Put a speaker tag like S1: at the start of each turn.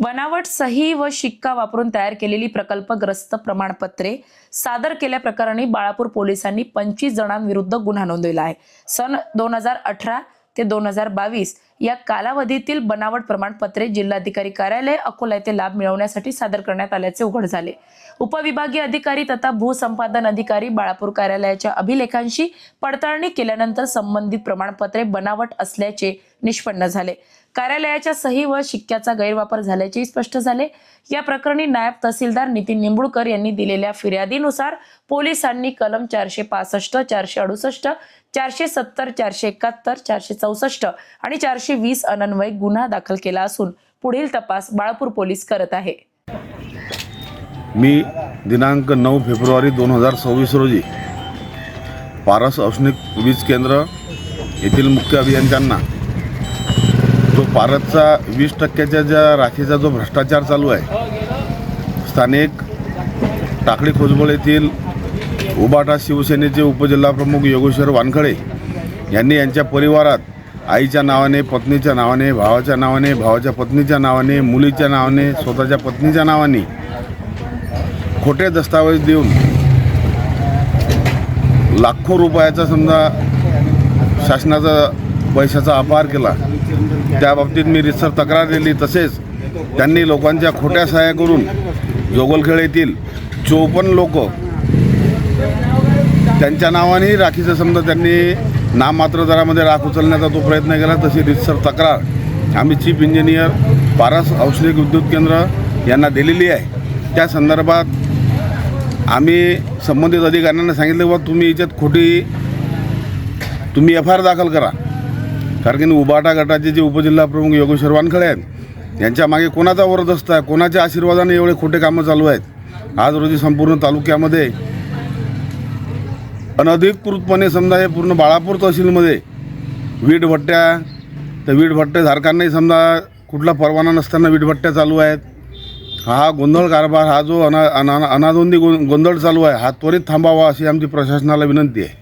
S1: बनावट सही व शिक्का वापरून तयार केलेली प्रकल्पग्रस्त प्रमाणपत्रे सादर केल्याप्रकरणी बाळापूर पोलिसांनी पंचवीस जणांविरुद्ध गुन्हा नोंदवला आहे. सन दोन हजार अठरा ते दोन हजार बावीस या कालावधीतील बनावट प्रमाणपत्रे जिल्हाधिकारी कार्यालय अकोला येथे लाभ मिळवण्यासाठी सादर करण्यात आल्याचे उघड झाले. उपविभागीय अधिकारी तथा भूसंपादन अधिकारी बाळापूर कार्यालयाच्या अभिलेखांशी पडताळणी केल्यानंतर संबंधित प्रमाणपत्रे बनावट असल्याचे निष्पन्न झाले. कार्यालयाच्या सही व शिक्क्याचा गैरवापर झाल्याचेही स्पष्ट झाले. या प्रकरणी नायब तहसीलदार नितीन निंबुळकर यांनी दिलेल्या फिर्यादीनुसार पोलिसांनी कलम चारशे पासष्ट चारशे अडुसष्ट चारशे सत्तर चारशे एकाहत्तर चारशे चौसष्ट आणि चारशे वीस अनन्वय गुन्हा दाखल केला असून पुढील तपास बाळापूर पोलीस करत आहे.
S2: मी दिनांक नऊ फेब्रुवारी दोन हजार सव्वीस रोजी पारस औष्णिक वीज केंद्र येथील मुख्य अभियंत्यांना जो भारतचा वीस टक्क्याच्या ज्या राखीचा जो भ्रष्टाचार चालू आहे स्थानिक टाकळी खोजबळ येथील उबाटा शिवसेनेचे उपजिल्हाप्रमुख योगेश्वर वानखडे यांनी यांच्या परिवारात आईच्या नावाने पत्नीच्या नावाने भावाच्या नावाने भावाच्या पत्नीच्या नावाने मुलीच्या नावाने स्वतःच्या पत्नीच्या नावाने खोटे दस्तावेज देऊन लाखो रुपयाचा समजा शासनाचा पैशाचा अपहार केला. त्या बाबतीत मी रितसर तक्रार दिली. तसेच त्यांनी लोकांच्या खोट्या सहाय्या करून जोगलखेड येथील चोपन्न लोक त्यांच्या नावानेही राखीचं समजा त्यांनी नाममात्र दरामध्ये राख उचलण्याचा तो प्रयत्न केला. तशी रितसर तक्रार आम्ही चीफ इंजिनियर पारस औष्णिक विद्युत केंद्र यांना दिलेली आहे. त्या संदर्भात आम्ही संबंधित अधिकाऱ्यांना सांगितलं बाबा तुम्ही याच्यात खोटी तुम्ही एफ आय आर दाखल करा. कारण की उबाटा गटाचे जे उपजिल्हाप्रमुख योगेश्वर वानखळे आहेत यांच्या मागे कोणाचा वरदस्त आहे कोणाच्या आशीर्वादाने एवढे खोटे कामं चालू आहेत आज रोजी संपूर्ण तालुक्यामध्ये अनधिकृतपणे समजा हे पूर्ण बाळापूर तहसीलमध्ये वीटभट्ट्या तर त्या वीट समजा कुठला परवाना नसताना वीटभट्ट्या चालू आहेत. हा गोंधळ कारभार हा जो अना अना अनादोंदी गो गोंधळ चालू आहे हा त्वरित थांबावा अशी आमची प्रशासनाला विनंती आहे.